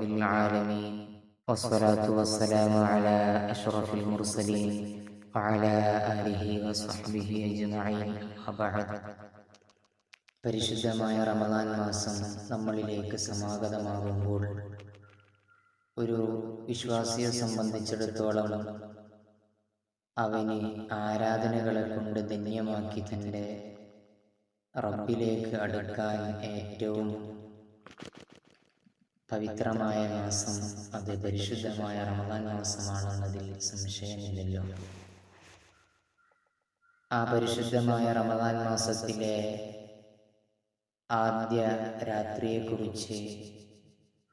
رب العالمين والصلاة والسلام على أشرف المرسلين وعلى آله وصحبه أجمعين وبعد പരിശുദ്ധമായ റമദാൻ മാസം നമ്മളിലേക്ക് സമാഗതമാകുമ്പോൾ ഒരു വിശ്വാസിയെ സംബന്ധിച്ചിടത്തോളം അവന് ആരാധനകളെ കൊണ്ട് ധന്യമാക്കി തൻ്റെ റബ്ബിലേക്ക് അടുക്കാൻ ഏറ്റവും പവിത്രമായ മാസം അത് പരിശുദ്ധമായ റമദാൻ മാസമാണെന്നതിൽ സംശയമില്ലല്ലോ ആ പരിശുദ്ധമായ റമദാൻ മാസത്തിലെ ആദ്യ രാത്രിയെക്കുറിച്ച്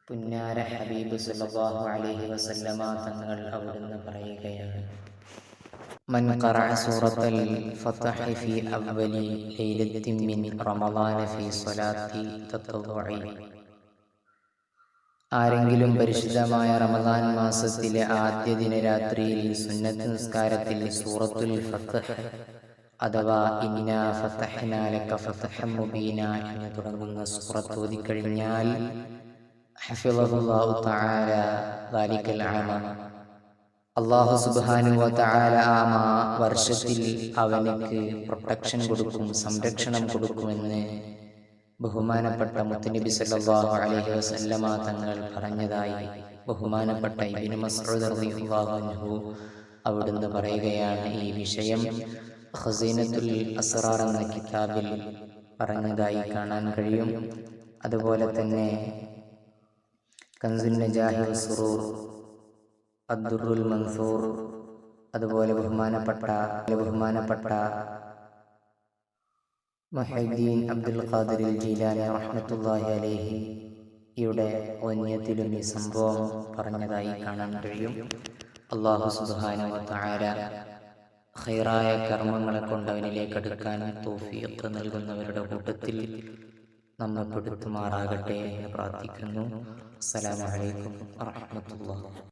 പുന്നാര ഹബീബ് സല്ലല്ലാഹു അലൈഹി വസല്ലമ തങ്ങൾ അവിടുന്ന് പറയുകയാണ് من قرأ سورة الفتح في أول ليلة من رمضان في صلاة تطوع ആരെങ്കിലും പരിശുദ്ധമായ റമദാൻ മാസത്തിലെ ആദ്യ ദിന രാത്രിയിൽ സുന്നത്ത് നിസ്കാരത്തിൽ സൂറത്തുൽ ഫത്തഹ് അഥവാ ഇന്ന ഫത്തഹ്ന ലക ഫതഹം മുബീന എന്ന് തുടങ്ങുന്ന സൂറത്ത് ഓതിക്കഴിഞ്ഞാൽ ആമ അള്ളാഹു സുബ്ഹാനഹു വ തആല ആ വർഷത്തിൽ അവനക്ക് പ്രൊട്ടക്ഷൻ കൊടുക്കും സംരക്ഷണം കൊടുക്കുമെന്ന് ബഹുമാനപ്പെട്ട മുത്തുനബി സല്ലല്ലാഹു അലൈഹി വസല്ലമ തങ്ങൾ പറഞ്ഞതായി ബഹുമാനപ്പെട്ട ഇബ്നു മസ്ഊദ് റളിയല്ലാഹു അൻഹു അവിടുന്ന് പറയുകയാണ് ഈ വിഷയം ഖസീനത്തുൽ അസ്റാർ എന്ന കിതാബിൽ പറഞ്ഞതായി കാണാൻ കഴിയും. അതുപോലെ തന്നെ കൻസുൽ നജാഹി സുറൂർ അദ്ദുറുൽ മൻസൂർ അതുപോലെ ബഹുമാനപ്പെട്ട ബഹുമാനപ്പെട്ട മൊഹീദ്ദീൻ അബ്ദുൽ ഖാദിർ ജീലാനി റഹ്മത്തുള്ളാഹി അലൈഹി യുടെ ഒന്നിയത്തിലും ഈ സംഭവം പറഞ്ഞതായി കാണാൻ കഴിയും. അള്ളാഹു സുബ്ഹാനഹു വ തആല ഖൈറായ കർമ്മങ്ങളെ കൊണ്ട് അവനിലേക്ക് അടുക്കാൻ തൗഫീഖ് നൽകുന്നവരുടെ കൂട്ടത്തിൽ നമ്മെ പെടുത്തുമാറാകട്ടെ എന്ന് പ്രാർത്ഥിക്കുന്നു. അസ്സലാമു അലൈക്കും വറഹ്മത്തുള്ളാഹി